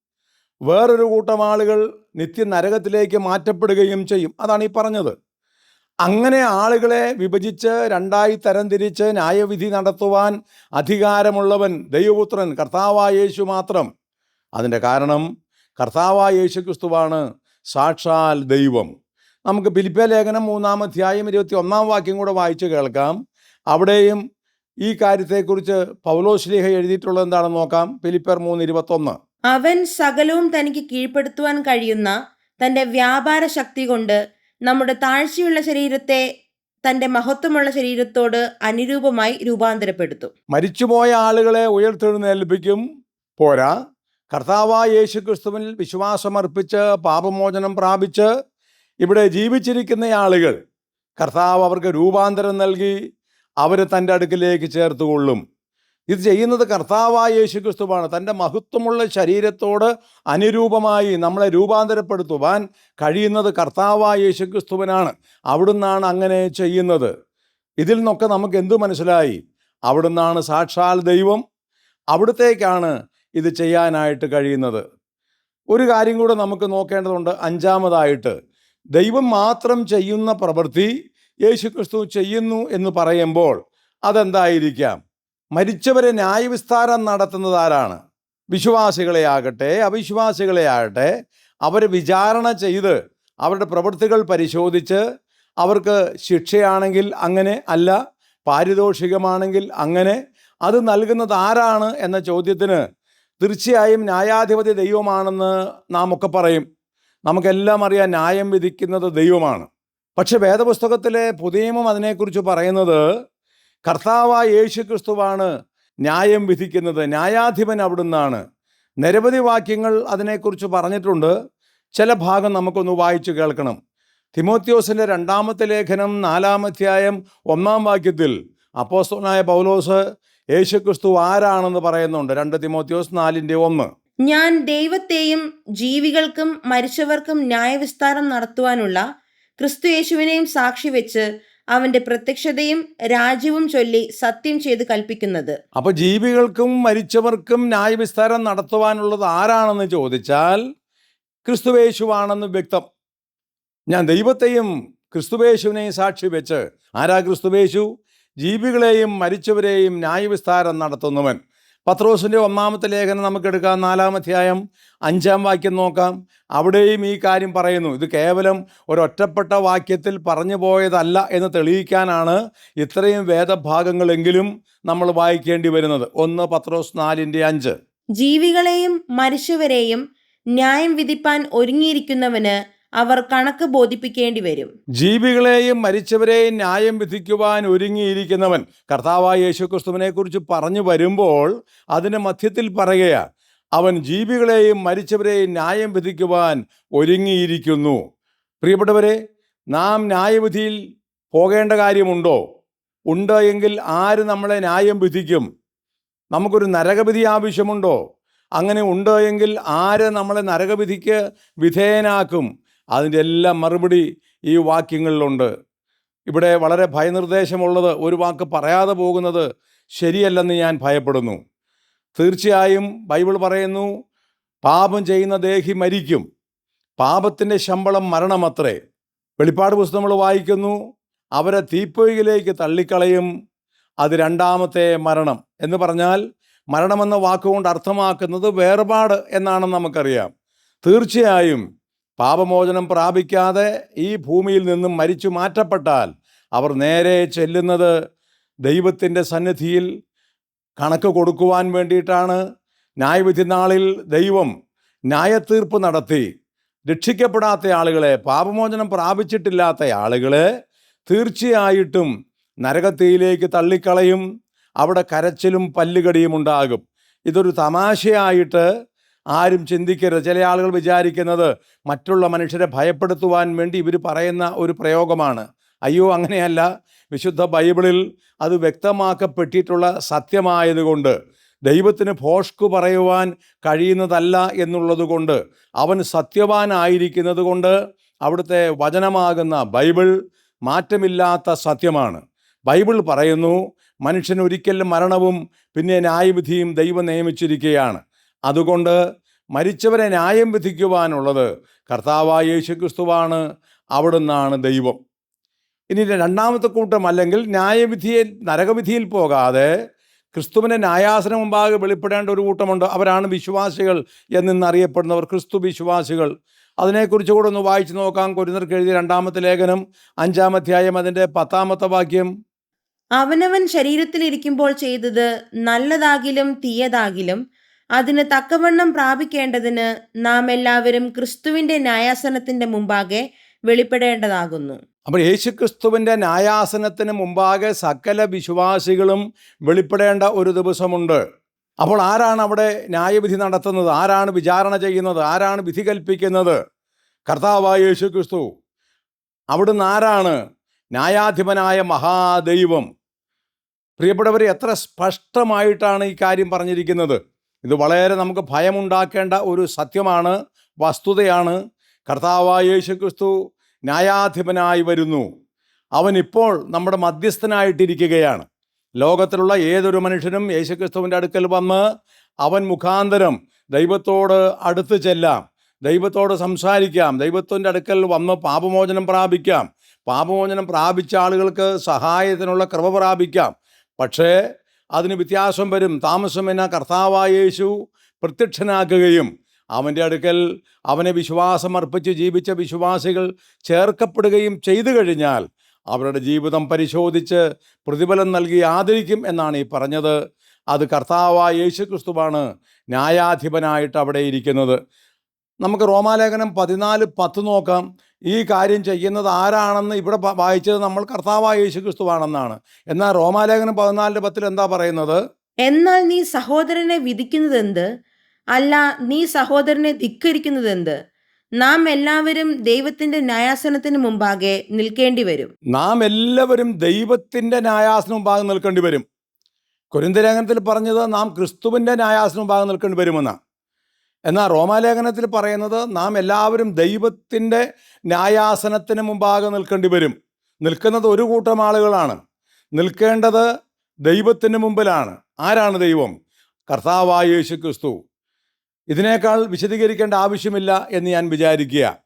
വേറൊരു കൂട്ടം ആളുകൾ നിത്യ നരകത്തിലേക്ക് മാറ്റപ്പെടുകയും ചെയ്യും. അതാണ് ഈ പറഞ്ഞത്. അങ്ങനെ ആളുകളെ വിഭജിച്ച് രണ്ടായി തരംതിരിച്ച് ന്യായവിധി നടത്തുവാൻ അധികാരമുള്ളവൻ ദൈവപുത്രൻ കർത്താവായ യേശു മാത്രം. അതിന്റെ കാരണം കർത്താവായ യേശു ക്രിസ്തുവാണ് സാക്ഷാൽ ദൈവം. നമുക്ക് ഫിലിപ്പ ലേഖനം മൂന്നാം അധ്യായം ഇരുപത്തി ഒന്നാം വാക്യം കൂടെ വായിച്ച് കേൾക്കാം. അവിടെയും ഈ കാര്യത്തെക്കുറിച്ച് പൗലോശ്ലീഹ എഴുതിയിട്ടുള്ളത് എന്താണെന്ന് നോക്കാം. ഫിലിപ്പർ മൂന്ന് ഇരുപത്തൊന്ന്. അവൻ സകലവും തനിക്ക് കീഴ്പ്പെടുത്തുവാൻ കഴിയുന്ന തന്റെ വ്യാപാര ശക്തി കൊണ്ട് നമ്മുടെ താഴ്ചയുള്ള ശരീരത്തെ തന്റെ മഹത്വമുള്ള ശരീരത്തോട് അനുരൂപമായി രൂപാന്തരപ്പെടുത്തും. മരിച്ചുപോയ ആളുകളെ ഉയർത്തെഴുന്നേൽപ്പിക്കും. പോരാ. കർത്താവായ യേശു ക്രിസ്തുവിൽ വിശ്വാസമർപ്പിച്ച് പാപമോചനം പ്രാപിച്ച് ഇവിടെ ജീവിച്ചിരിക്കുന്ന ആളുകൾ കർത്താവ് അവർക്ക് രൂപാന്തരം നൽകി അവരെ തന്റെ അടുക്കിലേക്ക് ചേർത്തുകൊള്ളും. ഇത് ചെയ്യുന്നത് കർത്താവായ യേശു ക്രിസ്തുവാണ് തന്റെ മഹത്വമുള്ള ശരീരത്തോട് അനുരൂപമായി നമ്മളെ രൂപാന്തരപ്പെടുത്തുവാൻ കഴിയുന്നത് കർത്താവായ യേശു ക്രിസ്തുവിനാണ് അവിടുന്നാണ് അങ്ങനെ ചെയ്യുന്നത്. ഇതിൽ നിന്നൊക്കെ നമുക്ക് എന്തു മനസ്സിലായി? അവിടുന്നാണ് സാക്ഷാൽ ദൈവം. അവിടുത്തേക്കാണ് ഇത് ചെയ്യാനായിട്ട് കഴിയുന്നത്. ഒരു കാര്യം കൂടെ നമുക്ക് നോക്കേണ്ടതുണ്ട്. അഞ്ചാമതായിട്ട് ദൈവം മാത്രം ചെയ്യുന്ന പ്രവൃത്തി യേശുക്രിസ്തു ചെയ്യുന്നു എന്ന് പറയുമ്പോൾ അതെന്തായിരിക്കാം? മരിച്ചവരെ ന്യായവിസ്താരം നടത്തുന്നത് ആരാണ്? വിശ്വാസികളെ ആകട്ടെ അവിശ്വാസികളെ ആകട്ടെ അവരെ വിചാരണ ചെയ്ത് അവരുടെ പ്രവൃത്തികൾ പരിശോധിച്ച് അവർക്ക് ശിക്ഷയാണെങ്കിൽ അങ്ങനെ അല്ല പാരിതോഷികമാണെങ്കിൽ അങ്ങനെ അത് നൽകുന്നത് ആരാണ് എന്ന ചോദ്യത്തിന് തീർച്ചയായും ന്യായാധിപതി ദൈവമാണെന്ന് നാം ഒക്കെ പറയും. നമുക്കെല്ലാം അറിയാം ന്യായം വിധിക്കുന്നത് ദൈവമാണ്. പക്ഷെ വേദപുസ്തകത്തിലെ പുതിയമം അതിനെക്കുറിച്ച് പറയുന്നത് കർത്താവായ യേശു ക്രിസ്തുവാണ് ന്യായം വിധിക്കുന്നത് ന്യായാധിപൻ അവിടുന്നാണ്. നിരവധി വാക്യങ്ങൾ അതിനെക്കുറിച്ച് പറഞ്ഞിട്ടുണ്ട്. ചില ഭാഗം നമുക്കൊന്ന് വായിച്ചു കേൾക്കണം. തിമോത്യോസിന്റെ രണ്ടാമത്തെ ലേഖനം നാലാമധ്യായം ഒന്നാം വാക്യത്തിൽ അപ്പോസ്തലനായ പൗലോസ് യേശുക്രിസ്തു ആരാണെന്ന് പറയുന്നുണ്ട്. രണ്ട് തിമോത്യോസ് നാലിന്റെ ഒന്ന്. ഞാൻ ദൈവത്തെയും ജീവികൾക്കും മരിച്ചവർക്കും ന്യായവിസ്താരം നടത്തുവാനുള്ള ക്രിസ്തു യേശുവിനെയും സാക്ഷി വെച്ച് അവന്റെ പ്രത്യക്ഷതയും രാജ്യവും ചൊല്ലി സത്യം ചെയ്ത് കൽപ്പിക്കുന്നത്. അപ്പൊ ജീവികൾക്കും മരിച്ചവർക്കും ന്യായവിസ്താരം നടത്തുവാനുള്ളത് ആരാണെന്ന് ചോദിച്ചാൽ ക്രിസ്തുവേശുവാണെന്ന് വ്യക്തം. ഞാൻ ദൈവത്തെയും ക്രിസ്തുവേശുവിനെയും സാക്ഷി വെച്ച് ആരാ ക്രിസ്തുവേശു ജീവികളെയും മരിച്ചവരെയും ന്യായവിസ്താരം നടത്തുന്നവൻ. പത്രോസിന്റെ ഒന്നാമത്തെ ലേഖനം നമുക്കെടുക്കാം. നാലാമധ്യായം അഞ്ചാം വാക്യം നോക്കാം. അവിടെയും ഈ കാര്യം പറയുന്നു. ഇത് കേവലം ഒരൊറ്റപ്പെട്ട വാക്യത്തിൽ പറഞ്ഞു പോയതല്ല എന്ന് തെളിയിക്കാനാണ് ഇത്രയും വേദഭാഗങ്ങളെങ്കിലും നമ്മൾ വായിക്കേണ്ടി വരുന്നത്. ഒന്ന് പത്രോസ് നാലിന്റെ അഞ്ച്. ജീവികളെയും മരിച്ചവരെയും ന്യായം വിധിപ്പാൻ ഒരുങ്ങിയിരിക്കുന്നവന് അവർ കണക്ക് ബോധിപ്പിക്കേണ്ടി വരും. ജീവികളെയും മരിച്ചവരെയും ന്യായം വിധിക്കുവാൻ ഒരുങ്ങിയിരിക്കുന്നവൻ കർത്താവായ യേശുക്രിസ്തുവിനെ കുറിച്ച് പറഞ്ഞു വരുമ്പോൾ അതിന് മധ്യത്തിൽ പറയുകയാണ് അവൻ ജീവികളെയും മരിച്ചവരെയും ന്യായം വിധിക്കുവാൻ ഒരുങ്ങിയിരിക്കുന്നു. പ്രിയപ്പെട്ടവരെ നാം ന്യായവിധിയിൽ പോകേണ്ട കാര്യമുണ്ടോ? ഉണ്ട് എങ്കിൽ ആര് നമ്മളെ ന്യായം വിധിക്കും? നമുക്കൊരു നരകവിധി ആവശ്യമുണ്ടോ? അങ്ങനെ ഉണ്ട് എങ്കിൽ ആര് നമ്മളെ നരകവിധിക്ക് വിധേയനാക്കും? അതിന്റെ എല്ലാം മറുപടി ഈ വാക്യങ്ങളിലുണ്ട്. ഇവിടെ വളരെ ഭയനിർദ്ദേശമുള്ളത് ഒരു വാക്ക് പറയാതെ പോകുന്നത് ശരിയല്ലെന്ന് ഞാൻ ഭയപ്പെടുന്നു. തീർച്ചയായും ബൈബിൾ പറയുന്നു പാപം ചെയ്യുന്ന ദേഹി മരിക്കും. പാപത്തിന്റെ ശമ്പളം മരണമത്രേ. വെളിപ്പാട് പുസ്തകം നമ്മൾ വായിക്കുന്നു അവരെ തീപ്പൊയിലേക്ക് തള്ളിക്കളയും അത് രണ്ടാമത്തെ മരണം. എന്ന് പറഞ്ഞാൽ മരണമെന്ന വാക്കുകൊണ്ട് അർത്ഥമാക്കുന്നത് വേർപാട് എന്നാണെന്ന് നമുക്കറിയാം. തീർച്ചയായും പാപമോചനം പ്രാപിക്കാതെ ഈ ഭൂമിയിൽ നിന്നും മരിച്ചു മാറ്റപ്പെട്ടാൽ അവർ നേരെ ചെല്ലുന്നത് ദൈവത്തിന്റെ സന്നിധിയിൽ കണക്ക് കൊടുക്കുവാൻ വേണ്ടിയിട്ടാണ്. ന്യായവിധി നാളിൽ ദൈവം ന്യായത്തീർപ്പ് നടത്തി. രക്ഷിക്കപ്പെടാത്ത ആളുകളെ പാപമോചനം പ്രാപിച്ചിട്ടില്ലാത്ത ആളുകളെ തീർച്ചയായിട്ടും നരകത്തിയിലേക്ക് തള്ളിക്കളയും. അവിടെ കരച്ചിലും പല്ലുകടിയും ഉണ്ടാകും. ഇതൊരു തമാശയായിട്ട് ആരും ചിന്തിക്കരുത്. ചില ആളുകൾ വിചാരിക്കുന്നത് മറ്റുള്ള മനുഷ്യരെ ഭയപ്പെടുത്തുവാൻ വേണ്ടി ഇവർ പറയുന്ന ഒരു പ്രയോഗമാണ്. അയ്യോ അങ്ങനെയല്ല. വിശുദ്ധ ബൈബിളിൽ അത് വ്യക്തമാക്കപ്പെട്ടിട്ടുള്ള സത്യമായതുകൊണ്ട് ദൈവത്തിന് ഭോഷ്കു പറയുവാൻ കഴിയുന്നതല്ല എന്നുള്ളതുകൊണ്ട് അവൻ സത്യവാനായിരിക്കുന്നത് കൊണ്ട് അവിടുത്തെ വചനമാകുന്ന ബൈബിൾ മാറ്റമില്ലാത്ത സത്യമാണ്. ബൈബിൾ പറയുന്നു മനുഷ്യൻ ഒരിക്കലും മരണവും പിന്നെ ന്യായവിധിയും ദൈവം നിയമിച്ചിരിക്കുകയാണ്. അതുകൊണ്ട് മരിച്ചവരെ ന്യായം വിധിക്കുവാനുള്ളത് കർത്താവായ യേശു ക്രിസ്തുവാണ് അവിടുന്നാണ് ദൈവം. ഇനി രണ്ടാമത്തെ കൂട്ടം അല്ലെങ്കിൽ ന്യായവിധിയെ നരകവിധിയിൽ പോകാതെ ക്രിസ്തുവിന്റെ ന്യായാസനം മുമ്പാകെ വെളിപ്പെടേണ്ട ഒരു കൂട്ടമുണ്ട്. അവരാണ് വിശ്വാസികൾ എന്നിന്നറിയപ്പെടുന്നവർ ക്രിസ്തു വിശ്വാസികൾ. അതിനെക്കുറിച്ച് കൂടെ ഒന്ന് വായിച്ചു നോക്കാം. കുരുന്നർക്ക് എഴുതിയ രണ്ടാമത്തെ ലേഖനം അഞ്ചാം അധ്യായം അതിന്റെ പത്താമത്തെ വാക്യം. അവനവൻ ശരീരത്തിലിരിക്കുമ്പോൾ ചെയ്തത് നല്ലതാകിലും തീയതാകിലും അതിന് തക്കവണ്ണം പ്രാപിക്കേണ്ടതിന് നാം എല്ലാവരും ക്രിസ്തുവിന്റെ ന്യായാസനത്തിന്റെ മുമ്പാകെ വെളിപ്പെടേണ്ടതാകുന്നു. അപ്പോൾ യേശുക്രിസ്തുവിന്റെ ന്യായാസനത്തിന് മുമ്പാകെ സകല വിശ്വാസികളും വെളിപ്പെടേണ്ട ഒരു ദിവസമുണ്ട്. അപ്പോൾ ആരാണ് അവിടെ ന്യായവിധി നടത്തുന്നത്? ആരാണ് വിചാരണ ചെയ്യുന്നത്? ആരാണ് വിധി കൽപ്പിക്കുന്നത്? കർത്താവായ യേശു ക്രിസ്തു അവിടുന്ന് ആരാണ് ന്യായാധിപനായ മഹാദൈവം? പ്രിയപ്പെട്ടവർ എത്ര സ്പഷ്ടമായിട്ടാണ് ഈ കാര്യം പറഞ്ഞിരിക്കുന്നത്? ഇത് വളരെ നമുക്ക് ഭയമുണ്ടാക്കേണ്ട ഒരു സത്യമാണ് വസ്തുതയാണ്. കർത്താവായ യേശുക്രിസ്തു ന്യായാധിപനായി വരുന്നു. അവനിപ്പോൾ നമ്മുടെ മധ്യസ്ഥനായിട്ടിരിക്കുകയാണ്. ലോകത്തിലുള്ള ഏതൊരു മനുഷ്യനും യേശുക്രിസ്തുവിന്റെ അടുക്കൽ വന്ന് അവൻ മുഖാന്തരം ദൈവത്തോട് അടുത്ത് ചെല്ലാം. ദൈവത്തോട് സംസാരിക്കാം. ദൈവത്തിന്റെ അടുക്കൽ വന്ന് പാപമോചനം പ്രാപിക്കാം. പാപമോചനം പ്രാപിച്ച ആളുകൾക്ക് സഹായത്തിനുള്ള കൃപ പ്രാപിക്കാം. പക്ഷേ അതിന് വ്യത്യാസം വരും. താമസം എന്ന കർത്താവായ യേശു പ്രത്യക്ഷനാക്കുകയും അവന്റെ അടുക്കൽ അവനെ വിശ്വാസമർപ്പിച്ച് ജീവിച്ച വിശ്വാസികൾ ചേർക്കപ്പെടുകയും ചെയ്തു കഴിഞ്ഞാൽ അവരുടെ ജീവിതം പരിശോധിച്ച് പ്രതിഫലം നൽകി ആദരിക്കും എന്നാണ് ഈ പറഞ്ഞത്. അത് കർത്താവായ യേശു ക്രിസ്തുവാണ് ന്യായാധിപനായിട്ട് അവിടെ ഇരിക്കുന്നത്. നമുക്ക് റോമാലേഖനം പതിനാല് പത്ത് നോക്കാം. ഈ കാര്യം ചെയ്യുന്നത് ആരാണെന്ന് ഇവിടെ വായിച്ചത് നമ്മൾ കർത്താവായ യേശു ക്രിസ്തുവാണെന്നാണ് എന്നാൽ റോമാലേഖനം പതിനാലിന്റെ പത്തിൽ എന്താ പറയുന്നത്? എന്നാൽ നീ സഹോദരനെ വിധിക്കുന്നതെന്ത്? അല്ല നീ സഹോദരനെ ധിക്കരിക്കുന്നതെന്ത്? നാം എല്ലാവരും ദൈവത്തിന്റെ ന്യായാസനത്തിന് മുമ്പാകെ നിൽക്കേണ്ടി വരും. നാം എല്ലാവരും ദൈവത്തിന്റെ ന്യായാസനം മുമ്പാകെ നിൽക്കേണ്ടി വരും. കുരുന്തലേഖനത്തിൽ പറഞ്ഞത് നാം ക്രിസ്തുവിന്റെ ന്യായാസനം മുമ്പാകെ നിൽക്കേണ്ടി വരുമെന്നാണ്. എന്നാൽ റോമാലേഖനത്തിൽ പറയുന്നത് നാം എല്ലാവരും ദൈവത്തിന്റെ ന്യായാസനത്തിന് മുമ്പാകെ നിൽക്കേണ്ടി വരും. നിൽക്കുന്നത് ഒരു കൂട്ടം ആളുകളാണ്. നിൽക്കേണ്ടത് ദൈവത്തിന് മുമ്പിലാണ്. ആരാണ് ദൈവം? കർത്താവായ യേശു ക്രിസ്തു ഇതിനേക്കാൾ വിശദീകരിക്കേണ്ട ആവശ്യമില്ല എന്ന് ഞാൻ വിചാരിക്കുക.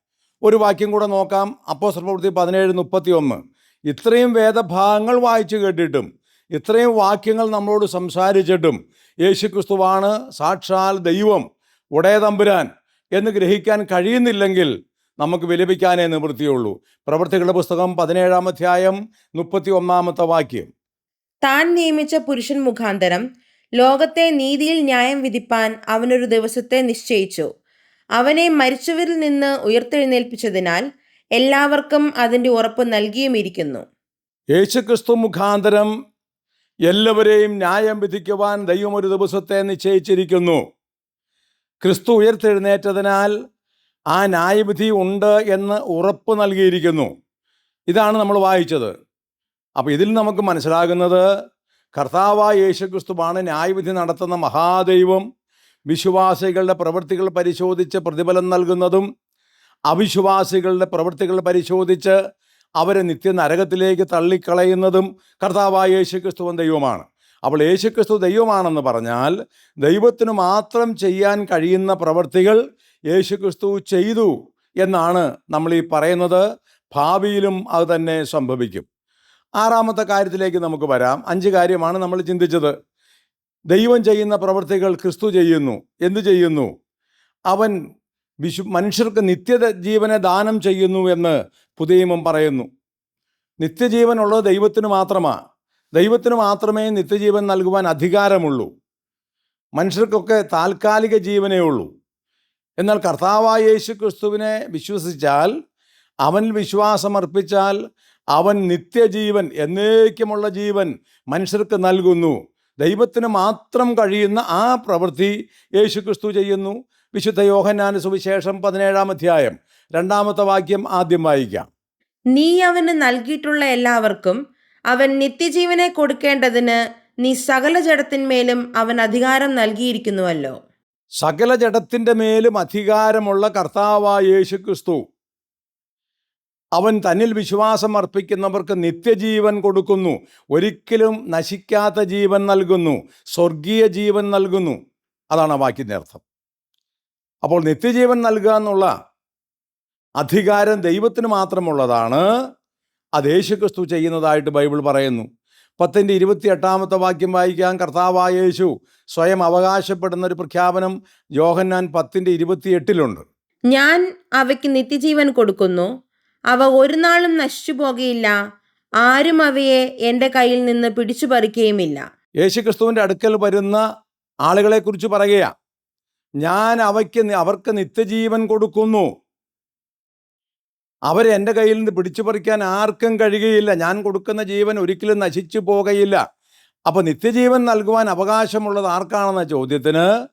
ഒരു വാക്യം കൂടെ നോക്കാം. അപ്പോ പ്രവൃത്തി പതിനേഴ് മുപ്പത്തി ഒന്ന് ഇത്രയും വേദഭാഗങ്ങൾ വായിച്ചു കേട്ടിട്ടും ഇത്രയും വാക്യങ്ങൾ നമ്മളോട് സംസാരിച്ചിട്ടും യേശു ക്രിസ്തുവാണ് സാക്ഷാൽ ദൈവം. ഉടയ തമ്പുരാൻ എന്ന് ഗ്രഹിക്കാൻ കഴിയുന്നില്ലെങ്കിൽ നമുക്ക് വിലപിക്കാനേ നിവൃത്തിയുള്ളൂ. പ്രവൃത്തികളുടെ പുസ്തകം പതിനേഴാം അധ്യായം മുപ്പത്തി ഒന്നാമത്തെ വാക്യം. താൻ നിയമിച്ച പുരുഷൻ മുഖാന്തരം ലോകത്തെ നീതിയിൽ ന്യായം വിധിപ്പാൻ അവനൊരു ദിവസത്തെ നിശ്ചയിച്ചു. അവനെ മരിച്ചവരിൽ നിന്ന് ഉയർത്തെഴുന്നേൽപ്പിച്ചതിനാൽ എല്ലാവർക്കും അതിന്റെ ഉറപ്പ് നൽകിയുമിരിക്കുന്നു. യേശുക്രിസ്തു മുഖാന്തരം എല്ലാവരെയും ന്യായം വിധിക്കുവാൻ ദൈവം ഒരു ദിവസത്തെ നിശ്ചയിച്ചിരിക്കുന്നു. ക്രിസ്തു ഉയർത്തെഴുന്നേറ്റതിനാൽ ആ ന്യായവിധി ഉണ്ട് എന്ന് ഉറപ്പ് നൽകിയിരിക്കുന്നു. ഇതാണ് നമ്മൾ വായിച്ചത്. അപ്പോൾ ഇതിൽ നമുക്ക് മനസ്സിലാകുന്നത് കർത്താവായ യേശുക്രിസ്തുവാണ് ന്യായവിധി നടത്തുന്ന മഹാദൈവം. വിശ്വാസികളുടെ പ്രവൃത്തികൾ പരിശോധിച്ച് പ്രതിഫലം നൽകുന്നതും അവിശ്വാസികളുടെ പ്രവൃത്തികൾ പരിശോധിച്ച് അവരെ നിത്യനരകത്തിലേക്ക് തള്ളിക്കളയുന്നതും കർത്താവായ യേശുക്രിസ്തുവൻ ദൈവമാണ്. അപ്പോൾ യേശുക്രിസ്തു ദൈവമാണെന്ന് പറഞ്ഞാൽ ദൈവത്തിന് മാത്രം ചെയ്യാൻ കഴിയുന്ന പ്രവൃത്തികൾ യേശുക്രിസ്തു ചെയ്തു എന്നാണ് നമ്മൾ ഈ പറയുന്നത്. ഭാവിയിലും അത് തന്നെ സംഭവിക്കും. ആറാമത്തെ കാര്യത്തിലേക്ക് നമുക്ക് വരാം. അഞ്ച് കാര്യമാണ് നമ്മൾ ചിന്തിച്ചത്. ദൈവം ചെയ്യുന്ന പ്രവൃത്തികൾ ക്രിസ്തു ചെയ്യുന്നു. എന്തു ചെയ്യുന്നു? അവൻ വിശു മനുഷ്യർക്ക് നിത്യത ജീവനെ ദാനം ചെയ്യുന്നു എന്ന് പുതിയമം പറയുന്നു. നിത്യജീവനുള്ളത് ദൈവത്തിന് മാത്രമാണ് ദൈവത്തിന് മാത്രമേ നിത്യജീവൻ നൽകുവാൻ അധികാരമുള്ളൂ. മനുഷ്യർക്കൊക്കെ താൽക്കാലിക ജീവനേ ഉള്ളൂ. എന്നാൽ കർത്താവായ യേശു ക്രിസ്തുവിനെ വിശ്വസിച്ചാൽ അവനിൽ വിശ്വാസമർപ്പിച്ചാൽ അവൻ നിത്യജീവൻ എന്നേക്കുമുള്ള ജീവൻ മനുഷ്യർക്ക് നൽകുന്നു. ദൈവത്തിന് മാത്രം കഴിയുന്ന ആ പ്രവൃത്തി യേശു ക്രിസ്തു ചെയ്യുന്നു. വിശുദ്ധ യോഹന്നാന സുവിശേഷം പതിനേഴാം അധ്യായം രണ്ടാമത്തെ വാക്യം ആദ്യം വായിക്കാം. നീ അവന് നൽകിയിട്ടുള്ള എല്ലാവർക്കും അവൻ നിത്യജീവനെ കൊടുക്കേണ്ടതിന് നീ സകല ജഡത്തിന്മേലും അവൻ അധികാരം നൽകിയിരിക്കുന്നുവല്ലോ. സകല ജഡത്തിന്റെ മേലും അധികാരമുള്ള കർത്താവായ യേശു ക്രിസ്തു അവൻ തന്നിൽ വിശ്വാസം അർപ്പിക്കുന്നവർക്ക് നിത്യജീവൻ കൊടുക്കുന്നു. ഒരിക്കലും നശിക്കാത്ത ജീവൻ നൽകുന്നു. സ്വർഗീയ ജീവൻ നൽകുന്നു. അതാണ് ആ വാക്കിന്റെ അർത്ഥം. അപ്പോൾ നിത്യജീവൻ നൽകുക എന്നുള്ള അധികാരം ദൈവത്തിന് മാത്രമുള്ളതാണ്. അത് യേശു ക്രിസ്തു ചെയ്യുന്നതായിട്ട് ബൈബിൾ പറയുന്നു. പത്തിന്റെ ഇരുപത്തി എട്ടാമത്തെ വാക്യം വായിക്കാൻ കർത്താവായ യേശു സ്വയം അവകാശപ്പെടുന്ന ഒരു പ്രഖ്യാപനം യോഹന്നാൻ പത്തിന്റെ ഇരുപത്തിയെട്ടിലുണ്ട്. ഞാൻ അവയ്ക്ക് നിത്യജീവൻ കൊടുക്കുന്നു. അവ ഒരു നാളും നശിച്ചു പോകുകയില്ല. ആരും അവയെ എന്റെ കയ്യിൽ നിന്ന് പിടിച്ചു പറിക്കുകയുമില്ല. യേശു ക്രിസ്തുവിന്റെ അടുക്കൽ വരുന്ന ആളുകളെക്കുറിച്ച് പറയുക ഞാൻ അവയ്ക്ക് അവർക്ക് നിത്യജീവൻ കൊടുക്കുന്നു. അവരെ എന്റെ കയ്യിൽ നിന്ന് പിടിച്ചു പറിക്കാൻ ആർക്കും കഴിയുകയില്ല. ഞാൻ കൊടുക്കുന്ന ജീവൻ ഒരിക്കലും നശിച്ചു പോകുകയില്ല അപ്പോൾ നിത്യജീവൻ നൽകുവാൻ അവകാശമുള്ളത് ആർക്കാണെന്ന ചോദ്യത്തിന്?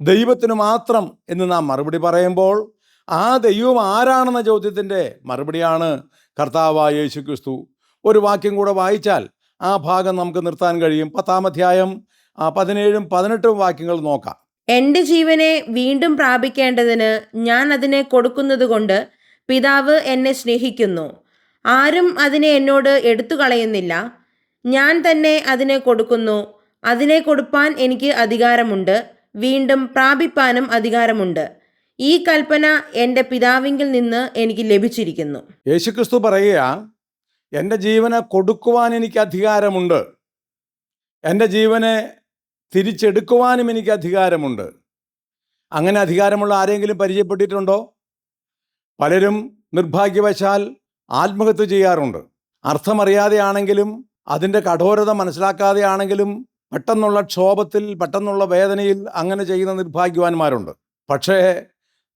ദൈവത്തിന് മാത്രം എന്ന് നാം മറുപടി പറയുമ്പോൾ ആ ദൈവം ആരാണെന്ന ചോദ്യത്തിന്റെ മറുപടിയാണ് കർത്താവായ യേശു ക്രിസ്തു ഒരു വാക്യം കൂടെ വായിച്ചാൽ ആ ഭാഗം നമുക്ക് നിർത്താൻ കഴിയും. പത്താം അധ്യായം പതിനേഴും പതിനെട്ടും വാക്യങ്ങൾ നോക്കാം. എന്റെ ജീവനെ വീണ്ടും പ്രാപിക്കേണ്ടതിന് ഞാൻ അതിനെ കൊടുക്കുന്നത് കൊണ്ട് പിതാവ് എന്നെ സ്നേഹിക്കുന്നു. ആരും അതിനെ എന്നോട് എടുത്തു കളയുന്നില്ല ഞാൻ തന്നെ അതിനെ കൊടുക്കുന്നു. അതിനെ കൊടുപ്പാൻ എനിക്ക് അധികാരമുണ്ട്. വീണ്ടും പ്രാപിപ്പാനും അധികാരമുണ്ട്. ഈ കൽപ്പന എന്റെ പിതാവിങ്കിൽ നിന്ന് എനിക്ക് ലഭിച്ചിരിക്കുന്നു. യേശുക്രിസ്തു പറയുക എന്റെ ജീവനെ കൊടുക്കുവാൻ എനിക്ക് അധികാരമുണ്ട്. എന്റെ ജീവനെ തിരിച്ചെടുക്കുവാനും എനിക്ക് അധികാരമുണ്ട്. അങ്ങനെ അധികാരമുള്ള ആരെങ്കിലും പരിചയപ്പെട്ടിട്ടുണ്ടോ? പലരും നിർഭാഗ്യവശാൽ ആത്മഹത്യ ചെയ്യാറുണ്ട്. അർത്ഥമറിയാതെയാണെങ്കിലും അതിന്റെ കഠോരത മനസ്സിലാക്കാതെയാണെങ്കിലും പെട്ടെന്നുള്ള ക്ഷോഭത്തിൽ പെട്ടെന്നുള്ള വേദനയിൽ അങ്ങനെ ചെയ്യുന്ന നിർഭാഗ്യവാന്മാരുണ്ട്. പക്ഷേ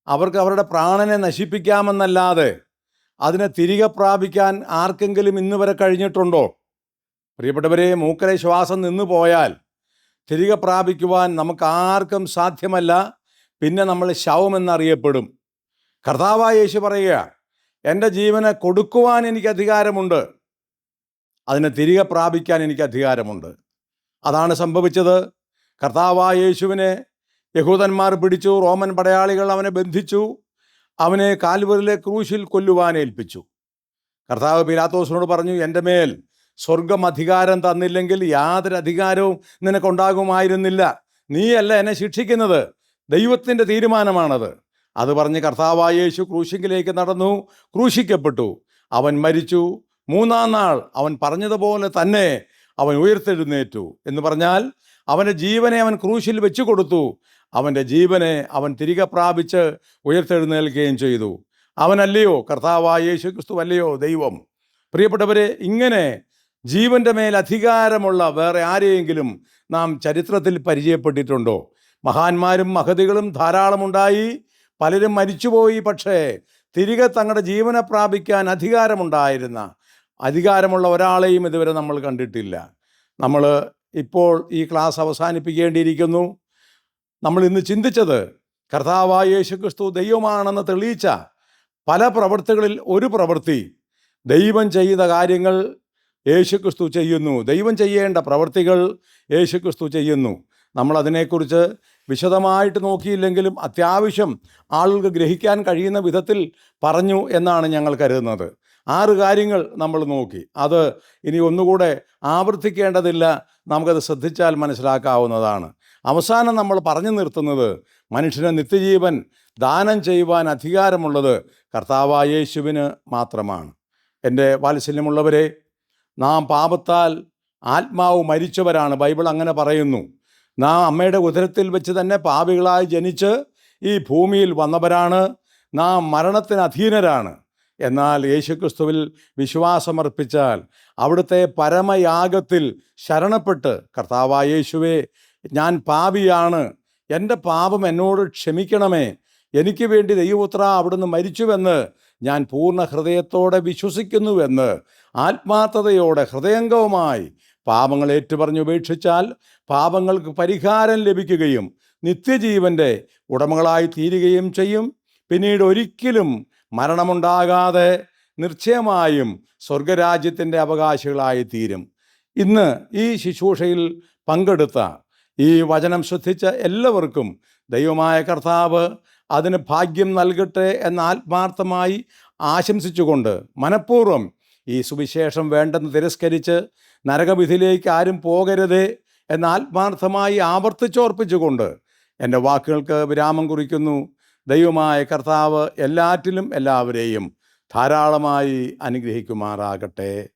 അവർക്ക് അവരുടെ പ്രാണനെ നശിപ്പിക്കാമെന്നല്ലാതെ അതിനെ തിരികെ പ്രാപിക്കാൻ ആർക്കെങ്കിലും ഇന്ന് വരെ കഴിഞ്ഞിട്ടുണ്ടോ? പ്രിയപ്പെട്ടവരെ മൂക്കലെ ശ്വാസം നിന്നു പോയാൽ തിരികെ പ്രാപിക്കുവാൻ നമുക്ക് ആർക്കും സാധ്യമല്ല. പിന്നെ നമ്മൾ ശവമെന്നറിയപ്പെടും കർത്താവായ യേശു പറയുക എന്റെ ജീവനെ കൊടുക്കുവാൻ എനിക്ക് അധികാരമുണ്ട് അതിനെ തിരികെ പ്രാപിക്കാൻ എനിക്ക് അധികാരമുണ്ട്. അതാണ് സംഭവിച്ചത്. കർത്താവായ യേശുവിനെ യഹൂദന്മാർ പിടിച്ചു റോമൻ പടയാളികൾ അവനെ ബന്ധിച്ചു അവനെ കാൽവറിലെ ക്രൂശിൽ കൊല്ലുവാൻ ഏൽപ്പിച്ചു. കർത്താവ് പിലാത്തോസിനോട് പറഞ്ഞു എന്റെ മേൽ സ്വർഗം അധികാരം തന്നില്ലെങ്കിൽ യാതൊരു അധികാരവും നിനക്കുണ്ടാകുമായിരുന്നില്ല. നീയല്ല എന്നെ ശിക്ഷിക്കുന്നത്. ദൈവത്തിന്റെ തീരുമാനമാണത്. അത് പറഞ്ഞ് കർത്താവായ യേശു ക്രൂശിങ്കിലേക്ക് നടന്നു ക്രൂശിക്കപ്പെട്ടു. അവൻ മരിച്ചു. മൂന്നാം നാൾ അവൻ പറഞ്ഞതുപോലെ തന്നെ അവൻ ഉയർത്തെഴുന്നേറ്റു. എന്ന് പറഞ്ഞാൽ അവന്റെ ജീവനെ അവൻ ക്രൂശിൽ വെച്ചു കൊടുത്തു. അവന്റെ ജീവനെ അവൻ തിരികെ പ്രാപിച്ച് ഉയർത്തെഴുന്നേൽക്കുകയും ചെയ്തു. അവനല്ലയോ? കർത്താവായ യേശു ക്രിസ്തു അല്ലയോ ദൈവം? പ്രിയപ്പെട്ടവരെ ഇങ്ങനെ ജീവന്റെ മേൽ അധികാരമുള്ള വേറെ ആരെയെങ്കിലും നാം ചരിത്രത്തിൽ പരിചയപ്പെട്ടിട്ടുണ്ടോ? മഹാന്മാരും മഹതികളും ധാരാളമുണ്ടായി. പലരും മരിച്ചുപോയി പക്ഷേ തിരികെ തങ്ങളുടെ ജീവനെ പ്രാപിക്കാൻ അധികാരമുണ്ടായിരുന്ന അധികാരമുള്ള ഒരാളെയും ഇതുവരെ നമ്മൾ കണ്ടിട്ടില്ല. നമ്മൾ ഇപ്പോൾ ഈ ക്ലാസ് അവസാനിപ്പിക്കേണ്ടിയിരിക്കുന്നു. നമ്മൾ ഇന്ന് ചിന്തിച്ചത് കർത്താവായ യേശു ക്രിസ്തു ദൈവമാണെന്ന് തെളിയിച്ച പല പ്രവൃത്തികളിൽ ഒരു പ്രവൃത്തി ദൈവം ചെയ്ത കാര്യങ്ങൾ യേശുക്രിസ്തു ചെയ്യുന്നു. ദൈവം ചെയ്യേണ്ട പ്രവൃത്തികൾ യേശുക്രിസ്തു ചെയ്യുന്നു. നമ്മൾ അതിനെക്കുറിച്ച് വിശദമായിട്ട് നോക്കിയില്ലെങ്കിലും അത്യാവശ്യം ആളുകൾക്ക് ഗ്രഹിക്കാൻ കഴിയുന്ന വിധത്തിൽ പറഞ്ഞു എന്നാണ് ഞങ്ങൾ കരുതുന്നത്. ആറ് കാര്യങ്ങൾ നമ്മൾ നോക്കി. അത് ഇനി ഒന്നുകൂടെ ആവർത്തിക്കേണ്ടതില്ല. നമുക്കത് ശ്രദ്ധിച്ചാൽ മനസ്സിലാക്കാവുന്നതാണ്. അവസാനം നമ്മൾ പറഞ്ഞു നിർത്തുന്നത് മനുഷ്യന് നിത്യജീവൻ ദാനം ചെയ്യുവാൻ അധികാരമുള്ളത് കർത്താവായ യേശുവിന് മാത്രമാണ്. എന്റെ വാത്സല്യമുള്ളവരെ നാം പാപത്താൽ ആത്മാവ് മരിച്ചവരാണ്. ബൈബിൾ അങ്ങനെ പറയുന്നു. നാം അമ്മയുടെ ഉദരത്തിൽ വെച്ച് തന്നെ പാപികളായി ജനിച്ച് ഈ ഭൂമിയിൽ വന്നവരാണ്. നാം മരണത്തിന് അധീനരാണ്. എന്നാൽ യേശുക്രിസ്തുവിൽ വിശ്വാസമർപ്പിച്ചാൽ അവിടുത്തെ പരമയാഗത്തിൽ ശരണപ്പെട്ട് കർത്താവായ യേശുവേ ഞാൻ പാപിയാണ്. എന്റെ പാപം എന്നോട് ക്ഷമിക്കണമേ. എനിക്ക് വേണ്ടി ദൈവപുത്ര അവിടുന്ന് മരിച്ചുവെന്ന് ഞാൻ പൂർണ ഹൃദയത്തോടെ വിശ്വസിക്കുന്നുവെന്ന് ആത്മാർത്ഥതയോടെ ഹൃദയംഗവുമായി പാപങ്ങൾ ഏറ്റുപറഞ്ഞ് ഉപേക്ഷിച്ചാൽ പാപങ്ങൾക്ക് പരിഹാരം ലഭിക്കുകയും നിത്യജീവന്റെ ഉടമകളായി തീരുകയും ചെയ്യും. പിന്നീട് ഒരിക്കലും മരണമുണ്ടാകാതെ നിശ്ചയമായും സ്വർഗരാജ്യത്തിന്റെ അവകാശികളായി തീരും. ഇന്ന് ഈ ശുശ്രൂഷയിൽ പങ്കെടുത്ത ഈ വചനം ശ്രദ്ധിച്ച എല്ലാവർക്കും ദൈവമായ കർത്താവ് അതിന് ഭാഗ്യം നൽകട്ടെ എന്ന് ആത്മാർത്ഥമായി ആശംസിച്ചുകൊണ്ട് മനഃപൂർവം ഈ സുവിശേഷം വേണ്ടെന്ന് തിരസ്കരിച്ച് നരകവിധിയിലേക്ക് ആരും പോകരുത് എന്ന് ആത്മാർത്ഥമായി ആവർത്തിച്ചോർപ്പിച്ചുകൊണ്ട് എന്റെ വാക്കുകൾക്ക് വിരാമം കുറിക്കുന്നു. ദൈവമായ കർത്താവ് എല്ലാറ്റിലും എല്ലാവരെയും ധാരാളമായി അനുഗ്രഹിക്കുമാറാകട്ടെ.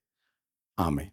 ആമേ